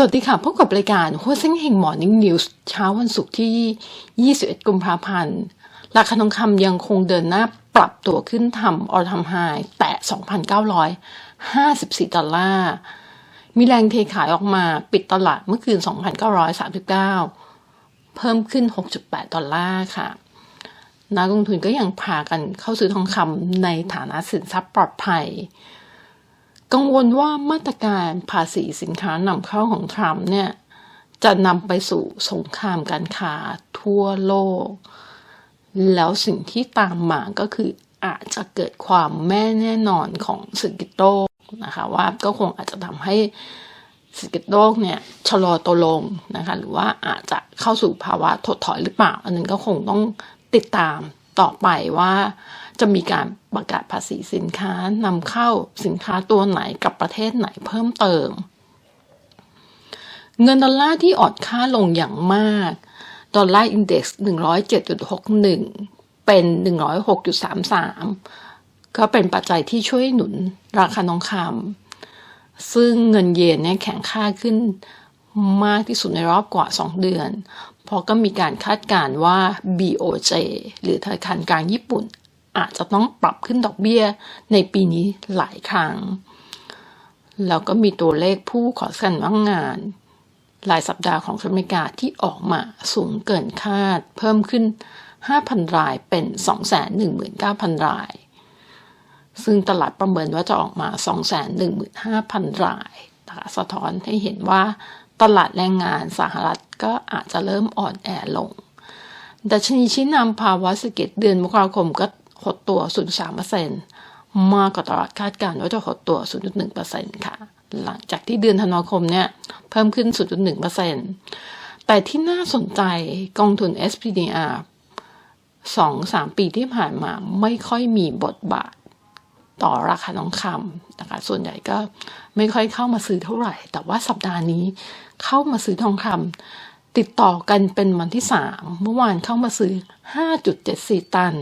สวัสดีค่ะ พบกับรายการหัวเซ็งเฮงมอร์นิ่งนิวส์เช้าวันศุกร์ที่ 21 กุมภาพันธ์ ราคาทองคำยังคงเดินหน้าปรับตัวขึ้นทำออทำไฮแตะ2,954 ดอลลาร์ มีแรงเทขายออกมาปิดตลาดเมื่อคืน 2,939 เพิ่มขึ้น 6.8 ดอลลาร์ค่ะ นักลงทุนก็ยังพากันเข้าซื้อทองคำในฐานะสินทรัพย์ปลอดภัย กังวลว่ามาตรการภาษีสินค้านำเข้าของทรัมป์เนี่ยจะนำไปสู่สงครามการค้าทั่วโลก แล้วสิ่งที่ตามมาก็คืออาจจะเกิดความแม่แน่นอนของเศรษฐกิจโลกนะคะว่าก็คงอาจจะทำให้เศรษฐกิจโลกเนี่ยชะลอตัวลงนะคะหรือว่าอาจจะเข้าสู่ภาวะถดถอยหรือเปล่า อันนั้นก็คงต้องติดตามต่อไปว่า จะมีการประกาศภาษีสินค้านำเข้าสินค้าตัวไหนกับประเทศไหนเพิ่มเติม เงินดอลลาร์ที่อ่อนค่าลงอย่างมาก ดอลลาร์อินเด็กซ์107.61 เป็น 106.33 ก็เป็นปัจจัยที่ช่วยหนุนราคาทองคำซึ่งเงินเยนเนี่ยแข็งค่าขึ้นมากที่สุดในรอบกว่า 2 เดือน เพราะก็มีการคาดการณ์ว่า BOJ หรือธนาคารกลางญี่ปุ่น อาจจะต้องปรับขึ้นดอกเบี้ยในปีนี้หลายครั้ง แล้วก็มีตัวเลขผู้ขอสัญว่างงานรายสัปดาห์ของอเมริกาที่ออกมาสูงเกินคาด เพิ่มขึ้น 5,000 รายเป็น 219,000 ราย ซึ่งตลาดประเมินว่าจะออกมา 215,000 รายนะคะสะท้อนให้เห็นว่าตลาดแรงงานสหรัฐก็อาจจะเริ่มอ่อนแอลง ดัชนีชี้นำภาวะเศรษฐกิจเดือนมกราคมก็ หดตัว 0.3%มากกว่าตลาดคาดการณ์ว่าจะหดตัว 0.1%ค่ะ หลังจากที่เดือนธันวาคมเนี่ยเพิ่มขึ้น 0.1%แต่ที่น่าสนใจกองทุน SPDR สองสามปีที่ผ่านมาไม่ค่อยมีบทบาทต่อราคาทองคำนะคะส่วนใหญ่ก็ไม่ค่อยเข้ามาซื้อเท่าไหร่ แต่ว่าสัปดาห์นี้เข้ามาซื้อทองคำติดต่อกันเป็นวันที่สามเมื่อวานเข้ามาซื้อ 5.74 ตัน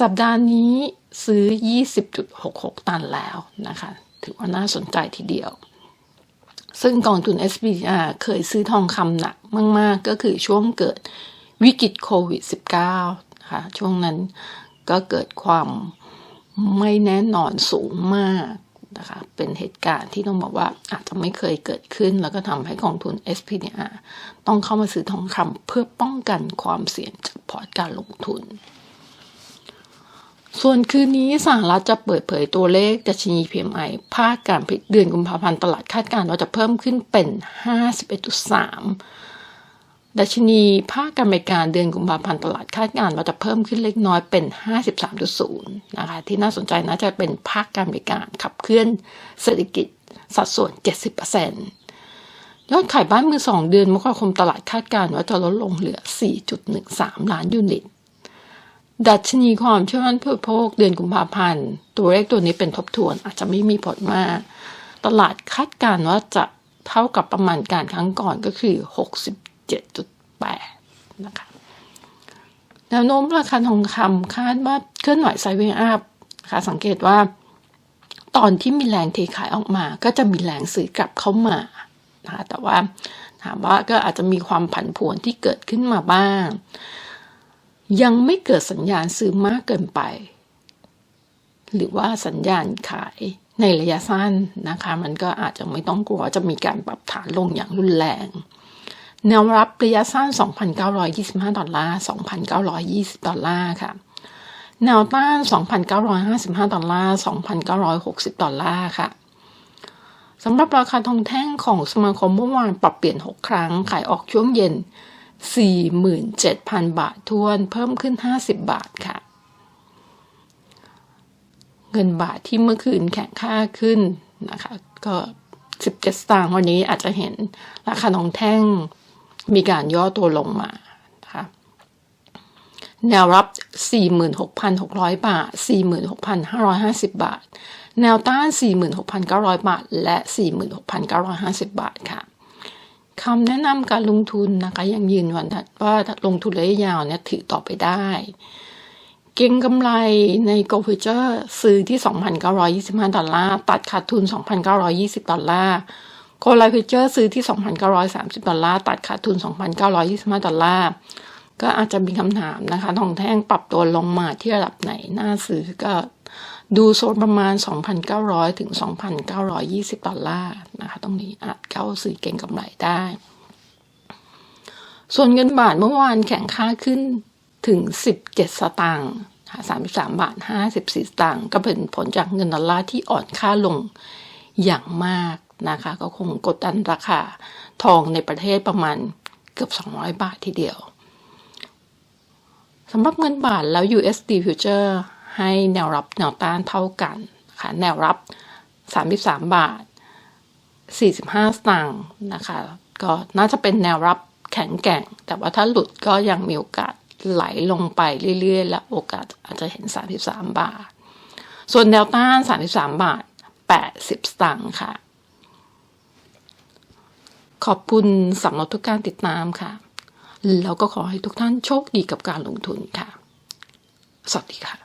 สัปดาห์นี้ซื้อ 20.66 ตันแล้วนะคะ ถือว่าน่าสนใจทีเดียว ซึ่งกองทุน SPDR เคยซื้อทองคำหนักมาก ๆ ก็คือช่วงเกิดวิกฤตโควิด -19 นะคะช่วงนั้นก็เกิดความไม่แน่นอนสูงมากนะคะเป็นเหตุการณ์ที่ต้องบอกว่าอาจจะไม่เคยเกิดขึ้น แล้วก็ทำให้กองทุน SPDR ต้องเข้ามาซื้อทองคำเพื่อป้องกันความเสี่ยงจากพอร์ตการลงทุน ส่วนคืนนี้สหรัฐจะเปิดเผยตัวเลขดัชนี PMI ภาคการผลิตเดือนกุมภาพันธ์ตลาดคาดการณ์ว่าจะเพิ่มขึ้นเป็น 51.3 ดัชนีภาคการบริการเดือนกุมภาพันธ์ตลาดคาดการณ์ว่าจะเพิ่มขึ้นเล็กน้อยเป็น 53.0 นะคะ ที่น่าสนใจน่าจะเป็นภาคการบริการขับเคลื่อนเศรษฐกิจสัดส่วน 70%ยอดขายบ้านมือสองเดือนมกราคมตลาดคาดการณ์ว่าจะลดลงเหลือ 4.13 ล้านยูนิต ดัชนีความเชื่อมั่นผู้บริโภคเดือนกุมภาพันธ์ ตัวเลขตัวนี้เป็นทบทวนอาจจะไม่มีผลมาก ตลาดคาดการณ์ว่าจะเท่ากับประมาณการครั้งก่อนก็คือ 67.8 นะคะแนวโน้มราคาทองคำคาดว่าเคลื่อนไหวไซเวอัพนะคะสังเกตว่า ตอนที่มีแรงเทขายออกมา ก็จะมีแรงซื้อกลับเข้ามานะคะแต่ว่าถามว่าก็อาจจะมีความผันผวนที่เกิดขึ้นมาบ้าง ยังไม่เกิดสัญญาณซื้อมากเกินไป หรือว่าสัญญาณขายในระยะสั้นนะคะ มันก็อาจจะไม่ต้องกลัวจะมีการปรับฐานลงอย่างรุนแรง แนวรับระยะสั้น 2,925 ดอลลาร์ 2,920 ดอลลาร์ค่ะ แนวต้าน 2,955 ดอลลาร์ 2,960 ดอลลาร์ค่ะสำหรับราคาทองแท่งของสมาคมเมื่อวานปรับเปลี่ยน 6 ครั้ง ขายออกช่วงเย็น 47,000 บาททวนเพิ่มขึ้น 50 บาทค่ะ เงินบาทที่เมื่อคืนแข็งค่าขึ้นนะคะก็17สตางค์วันนี้อาจจะเห็นราคาทองแท่งมีการย่อตัวลงมานะคะแนวรับ 46,600 บาท 46,550 บาท แนวต้าน 46,900 บาท และ 46,950 บาทค่ะ คำแนะนำการลงทุนนะคะ ยังยืนยันว่าลงทุนระยะยาวเนี่ยถือต่อไปได้ เก็งกำไรใน Go Future ซื้อที่ 2,925 ดอลลาร์ ตัดขาดทุน 2,920 ดอลลาร์คนไลฟิเจอร์ซื้อที่ 2,930 ดอลลาร์ ตัดขาดทุน 2,925 ดอลลาร์ ก็อาจจะมีคำถามนะคะ ทองแท่งปรับตัวลงมาที่ระดับไหน น่าซื้อก็ ดูโซนประมาณ 2,900 ถึง 2,920 ดอลลาร์นะคะตรงนี้อาจเข้าซื้อเก่งกำไรได้ ส่วนเงินบาทเมื่อวานแข่งค่าขึ้นถึง 17 สตางค์33 บาท 54 สตางค์ก็เป็นผลจากเงินดอลลาร์ที่อ่อนค่าลงอย่างมากนะคะ ก็คงกดดันราคาทองในประเทศประมาณเกือบ 200 บาททีเดียวสำหรับเงินบาทแล้ว USD Future ให้แนวรับแนวต้านเท่ากันค่ะแนวรับ 33 บาท 45 สตางค์นะคะ ก็น่าจะเป็นแนวรับแข็งแกร่ง แต่ว่าถ้าหลุดก็ยังมีโอกาสไหลลงไปเรื่อยๆ และโอกาสอาจจะเห็น 33 บาท ส่วนแนวต้าน 33 บาท 80 สตางค์ค่ะ ขอบคุณสำหรับทุกการติดตามค่ะ แล้วก็ขอให้ทุกท่านโชคดีกับการลงทุนค่ะ สวัสดีค่ะ